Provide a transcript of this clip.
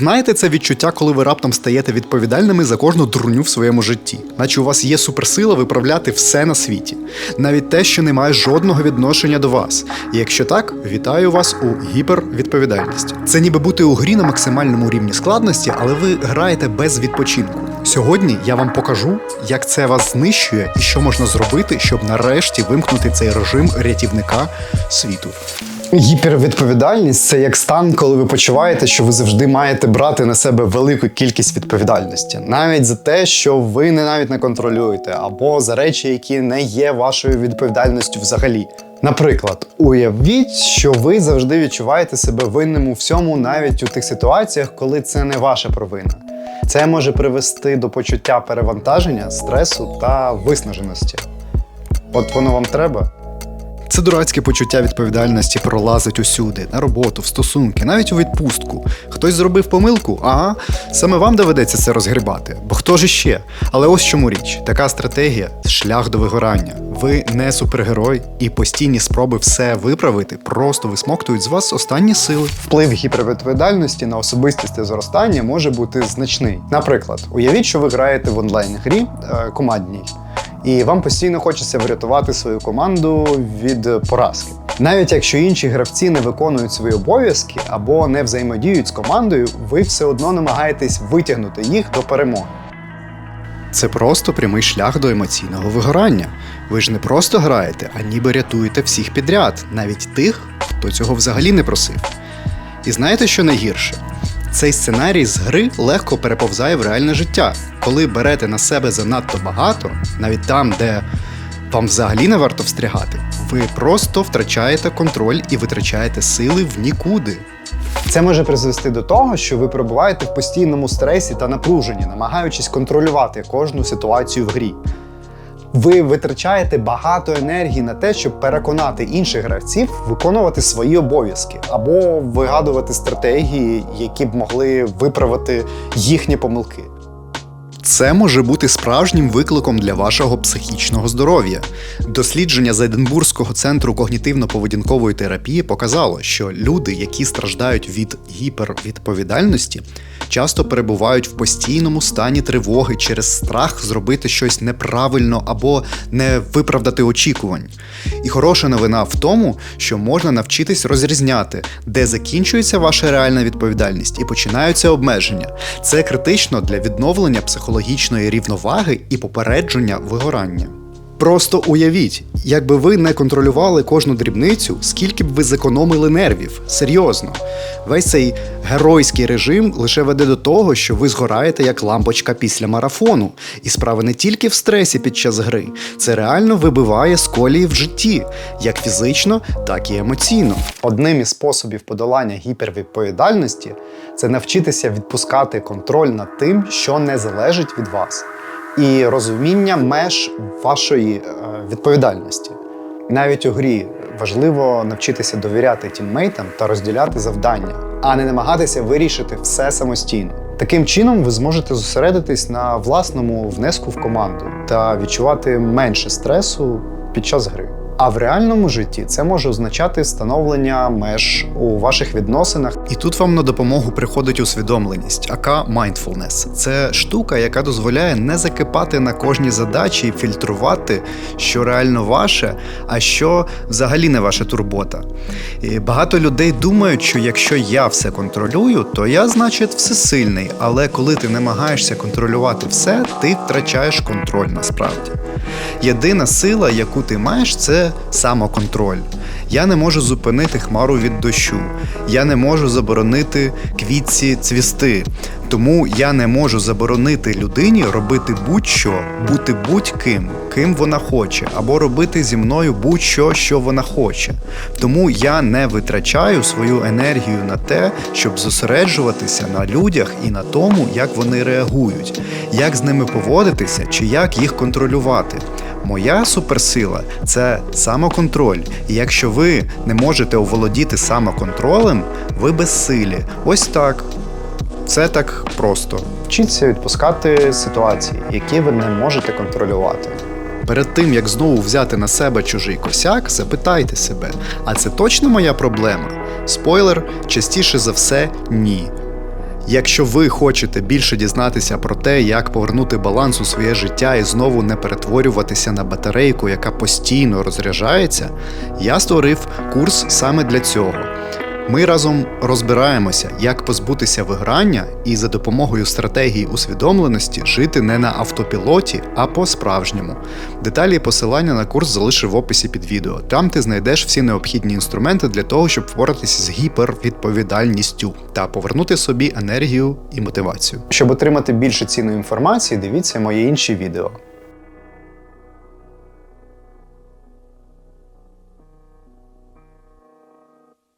Знаєте це відчуття, коли ви раптом стаєте відповідальними за кожну дурню в своєму житті, наче у вас є суперсила виправляти все на світі, навіть те, що не має жодного відношення до вас. І якщо так, вітаю вас у гіпервідповідальності. Це ніби бути у грі на максимальному рівні складності, але ви граєте без відпочинку. Сьогодні я вам покажу, як це вас знищує і що можна зробити, щоб нарешті вимкнути цей режим рятівника світу. Гіпервідповідальність це як стан, коли ви почуваєте, що ви завжди маєте брати на себе велику кількість відповідальності, навіть за те, що ви не навіть не контролюєте, або за речі, які не є вашою відповідальністю взагалі. Наприклад, уявіть, що ви завжди відчуваєте себе винним у всьому, навіть у тих ситуаціях, коли це не ваша провина. Це може привести до почуття перевантаження, стресу та виснаженості. От воно вам треба. Це дурацьке почуття відповідальності пролазить усюди, на роботу, в стосунки, навіть у відпустку. Хтось зробив помилку, ага, саме вам доведеться це розгрібати. Бо хто ж іще? Але ось чому річ: така стратегія шлях до вигорання. Ви не супергерой, і постійні спроби все виправити просто висмоктують з вас останні сили. Вплив гіпервідповідальності на особистісне зростання може бути значний. Наприклад, уявіть, що ви граєте в онлайн-грі е, командній, і вам постійно хочеться врятувати свою команду від поразки. Навіть якщо інші гравці не виконують свої обов'язки або не взаємодіють з командою, ви все одно намагаєтесь витягнути їх до перемоги. Це просто прямий шлях до емоційного вигорання. Ви ж не просто граєте, а ніби рятуєте всіх підряд, навіть тих, хто цього взагалі не просив. І знаєте, що найгірше? Цей сценарій з гри легко переповзає в реальне життя. Коли берете на себе занадто багато, навіть там, де вам взагалі не варто встрягати, ви просто втрачаєте контроль і витрачаєте сили в нікуди. Це може призвести до того, що ви перебуваєте в постійному стресі та напруженні, намагаючись контролювати кожну ситуацію в грі. Ви витрачаєте багато енергії на те, щоб переконати інших гравців виконувати свої обов'язки або вигадувати стратегії, які б могли виправити їхні помилки. Це може бути справжнім викликом для вашого психічного здоров'я. Дослідження з Единбурзького центру когнітивно-поведінкової терапії показало, що люди, які страждають від гіпервідповідальності, часто перебувають в постійному стані тривоги через страх зробити щось неправильно або не виправдати очікувань. І хороша новина в тому, що можна навчитись розрізняти, де закінчується ваша реальна відповідальність і починаються обмеження. Це критично для відновлення психологічної рівноваги і попередження вигорання. Просто уявіть, якби ви не контролювали кожну дрібницю, скільки б ви зекономили нервів. Серйозно. Весь цей геройський режим лише веде до того, що ви згораєте як лампочка після марафону. І справа не тільки в стресі під час гри, це реально вибиває з колії в житті, як фізично, так і емоційно. Одним із способів подолання гіпервідповідальності це навчитися відпускати контроль над тим, що не залежить від вас, і розуміння меж вашої е, відповідальності. Навіть у грі важливо навчитися довіряти тіммейтам та розділяти завдання, а не намагатися вирішити все самостійно. Таким чином, ви зможете зосередитись на власному внеску в команду та відчувати менше стресу під час гри. А в реальному житті це може означати встановлення меж у ваших відносинах І тут вам на допомогу приходить усвідомленість, ака mindfulness. Це штука, яка дозволяє не закипати на кожній задачі і фільтрувати, що реально ваше, а що взагалі не ваша турбота. І багато людей думають, що якщо я все контролюю, то я, значить, всесильний. Але коли ти намагаєшся контролювати все, ти втрачаєш контроль насправді. Єдина сила, яку ти маєш, це самоконтроль. Я не можу зупинити хмару від дощу. Я не можу заборонити квітці цвісти. Тому я не можу заборонити людині робити будь-що, бути будь-ким, ким вона хоче, або робити зі мною будь-що, що вона хоче. Тому я не витрачаю свою енергію на те, щоб зосереджуватися на людях і на тому, як вони реагують, як з ними поводитися чи як їх контролювати. Моя суперсила це самоконтроль. І якщо ви не можете оволодіти самоконтролем, ви безсилі. Ось так. Це так просто. вчіться відпускати ситуації, які ви не можете контролювати. Перед тим як знову взяти на себе чужий косяк, запитайте себе: а це точно моя проблема? Спойлер, частіше за все, ні. Якщо ви хочете більше дізнатися про те, як повернути баланс у своє життя і знову не перетворюватися на батарейку, яка постійно розряджається, я створив курс саме для цього. Ми разом розбираємося, як позбутися виграння і за допомогою стратегії усвідомленості жити не на автопілоті, а по-справжньому. Деталі і посилання на курс залишив в описі під відео. Там ти знайдеш всі необхідні інструменти для того, щоб впоратися з гіпервідповідальністю та повернути собі енергію і мотивацію. Щоб отримати більше цінної інформації, дивіться мої інші відео.